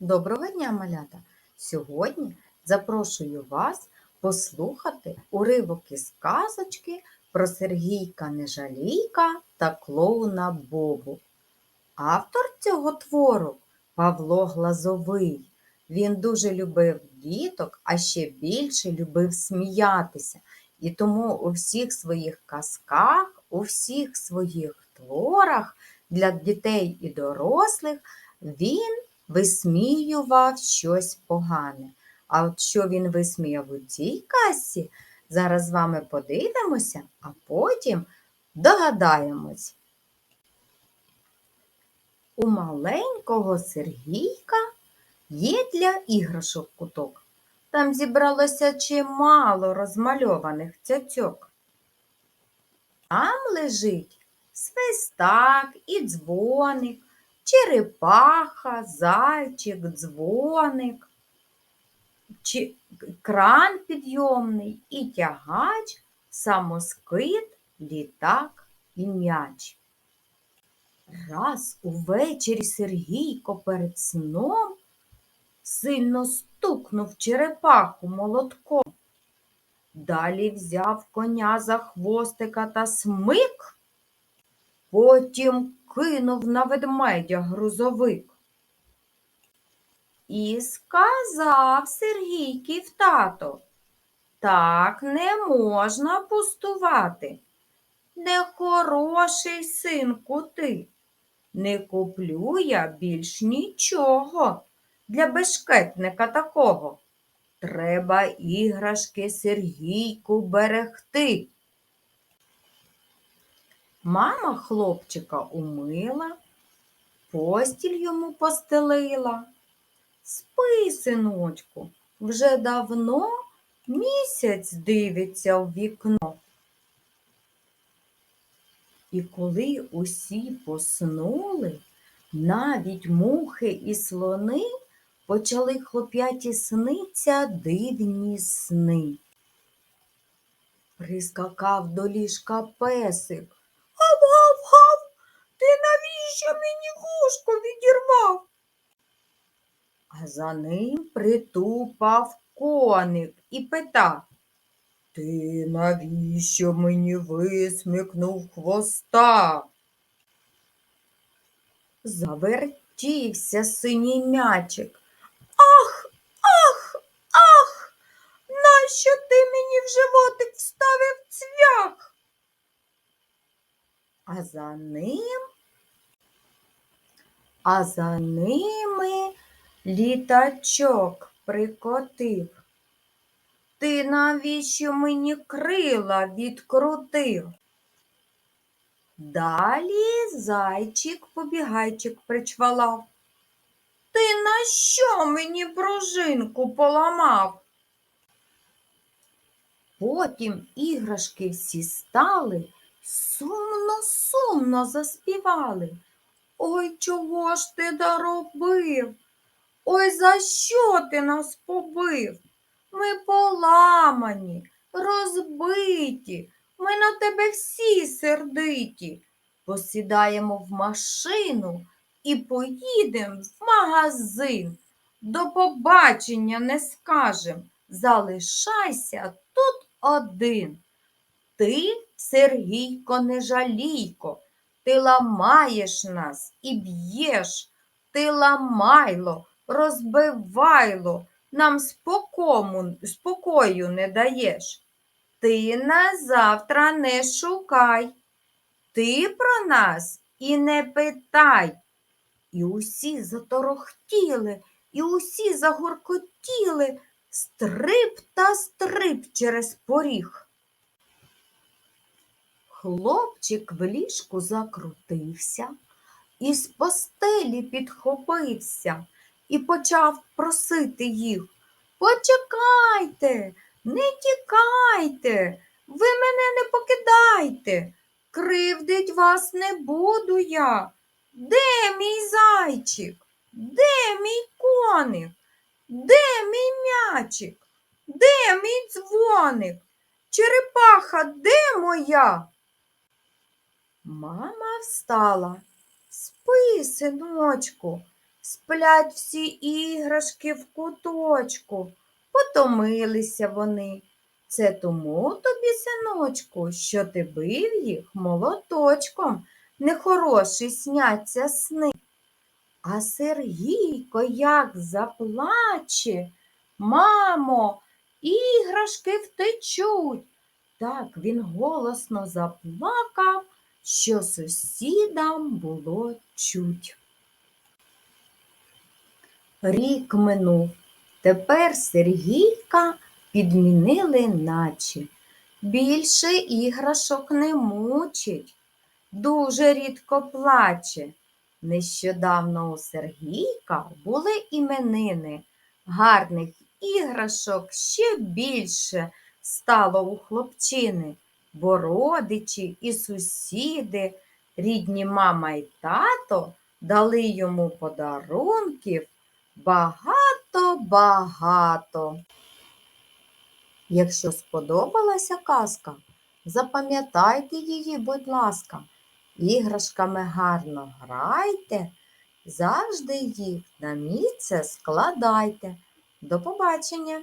Доброго дня, малята! Сьогодні запрошую вас послухати уривок із казочки про Сергійка Нежалійка та клоуна Бобу. Автор цього твору Павло Глазовий. Він дуже любив діток, а ще більше любив сміятися. І тому у всіх своїх казках, у всіх своїх творах для дітей і дорослих він висміював щось погане. А от що він висміяв у цій казці, зараз з вами подивимося, а потім догадаємось. У маленького Сергійка є для іграшок куток. Там зібралося чимало розмальованих цяцьок. Там лежить свистак і дзвоник, черепаха, зайчик, дзвоник, кран підйомний і тягач, самоскид, літак і м'яч. Раз увечері Сергійко перед сном сильно стукнув черепаху молотком. Далі взяв коня за хвостика та смик, потім кинув на ведмедя грузовик. І сказав Сергійків тато, так не можна пустувати. Нехороший синку ти. Не куплю я більш нічого для бешкетника такого. Треба іграшки Сергійку берегти. Мама хлопчика умила, постіль йому постелила. Спи, синочку, вже давно місяць дивиться в вікно. І коли усі поснули, навіть мухи і слони почали хлоп'яті сниться дивні сни. Прискакав до ліжка песик. Навіщо мені вушко відірвав? А за ним притупав коник і питав. Ти навіщо мені висмикнув хвоста? Завертівся синій м'ячик. Ах, ах, ах, нащо ти мені в животик вставив цвях? А за ним, а за ними літачок прикотив. Ти навіщо мені крила відкрутив? Далі зайчик побігайчик причвалав. Ти на що мені пружинку поламав? Потім іграшки всі стали, сумно-сумно заспівали. Ой, чого ж ти доробив? Ой, за що ти нас побив? Ми поламані, розбиті, ми на тебе всі сердиті. Посідаємо в машину і поїдемо в магазин. До побачення не скажем, залишайся тут один. Ти, Сергійко, не жалійко, ти ламаєш нас і б'єш, ти ламайло, розбивайло, нам спокому, спокою не даєш. Ти на завтра не шукай, ти про нас і не питай. І усі заторохтіли, і усі загоркотіли, стрип та стрип через поріг. Хлопчик в ліжку закрутився, і з постелі підхопився і почав просити їх. Почекайте, не тікайте, ви мене не покидайте, кривдить вас не буду я. Де мій зайчик? Де мій коник? Де мій м'ячик? Де мій дзвоник? Черепаха, де моя? Мама встала. Спи, синочку, сплять всі іграшки в куточку. Потомилися вони. Це тому тобі, синочку, що ти бив їх молоточком, нехороші сняться сни. А Сергійко як заплаче, мамо, іграшки втечуть. Так він голосно заплакав, що сусідам було чуть. Рік минув. Тепер Сергійка підмінили наче. Більше іграшок не мучить, дуже рідко плаче. Нещодавно у Сергійка були іменини. Гарних іграшок ще більше стало у хлопчини, бо родичі і сусіди, рідні мама й тато дали йому подарунків багато-багато. Якщо сподобалася казка, запам'ятайте її, будь ласка, іграшками гарно грайте, завжди їх на місце складайте. До побачення!